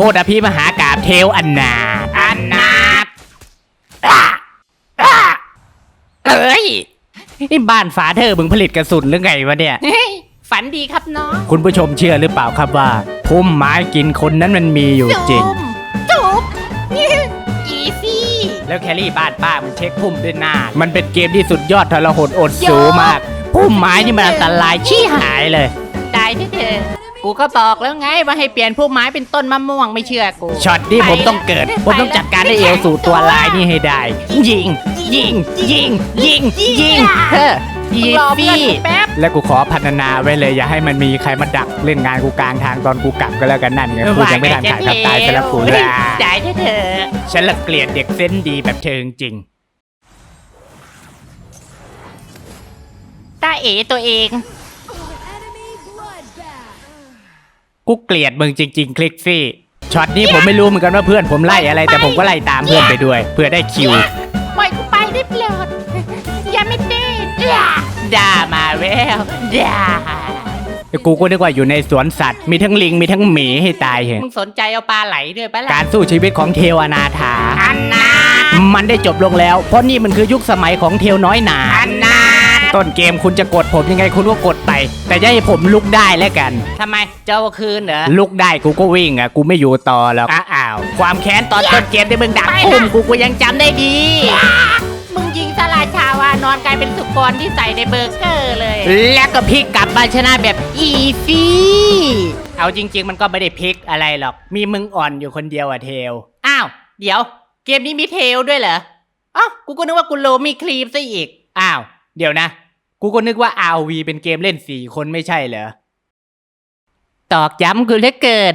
คตรอภิมหากาบเทลอันนาถอันนาถอะอะเอ้ยนี่บ้านฝาเธอมึงผลิตกระสุนหรือไงวะเนี่ยเฮ้ยฝันดีครับน้องคุณผู้ชมเชื่อหรือเปล่าครับว่าพุ่มไม้กินคนนั้นมันมีอยู่จริงจุบอีซี่ แล้วแครี่บ้านป้ามันเช็คพุ่มด้วยหน้า มันเป็นเกมที่สุดยอดทรหดอดสูมาก พุ่มไม้นี่มันอันตรายชี้หายเลยได้เถอะ กูก็บอกแล้วไงว่าให้เปลี่ยนผู้ไม้เป็นต้นมะม่วงไม่เชื่อกู ช็อตนี้ผมต้องเกิด ผมต้องจัดการได้เอลสู่ตัวลายนี่ให้ได้ ยิง ยิง ยิง ยิง ยิงเฮ้อยีรอเพื่อนฟี่กูแป๊บ และกูขอพัฒนาไว้เลยอย่าให้มันมีใครมาดักเล่นงานกูกลางทางตอนกูกลับก็แล้วกันนั่นไงกูยังไม่ทันถ่ายทับตายซะแล้วกูละได้เถอะฉันละเกลียดเด็กเส้นดีแบบเธอจริง ตาเอตัวเอง กูเกลียดมึงจริง ๆ คลิกซี่ช็อตนี้ผมไม่รู้เหมือนกันว่าเพื่อนผมไล่อะไร แต่ผมก็ไล่ตามเพื่อนไปด้วย เพื่อได้คิวปล่อยกูไปได้โปรดอย่าไม่ได้ด่าด่ามาแล้วด่ากูก็นึกว่าอยู่ในสวนสัตว์ มีทั้งลิงมีทั้งหมีให้ตายเหรมึงสนใจเอาปลาไหลด้วยปะล่ะการสู้ชีวิตของเทวอนาถาอันนา มันได้จบลงแล้ว เพราะนี่มันคือยุคสมัยของเทวน้อยหนาอันนา ต้นเกมคุณจะกดผมยังไงคุณก็กดไป แต่อย่าให้ผมลุกได้แล้วกัน ทำไมเจ้าคืนเหรอ ลุกได้กูก็วิ่งอะกูไม่อยู่ต่อแล้วอ้าวความแค้นตอนต้นเกมที่มึงดักไปนะอุ้มกูกูยังจำได้ดี มึงยิงสลาชาวานอนกลายเป็นสุกรที่ใส่ในเบอร์เกอร์เลย แล้วก็พลิกกลับมาชนะแบบอีฟี่เอาจริง ๆ มันก็ไม่ได้พลิกอะไรหรอก มีมึงอ่อนอยู่คนเดียวอะเทล อ้าว เดี๋ยว เกมนี้มีเทลด้วยเหรออ้าวกูก็นึกว่ากูโลมีครีมซะอีก อ้าว เดี๋ยวนะ กูก็นึกว่า RV เป็นเกมเล่นสี่คนไม่ใช่เหรอ ตอกย้ำกูเหลือเกิน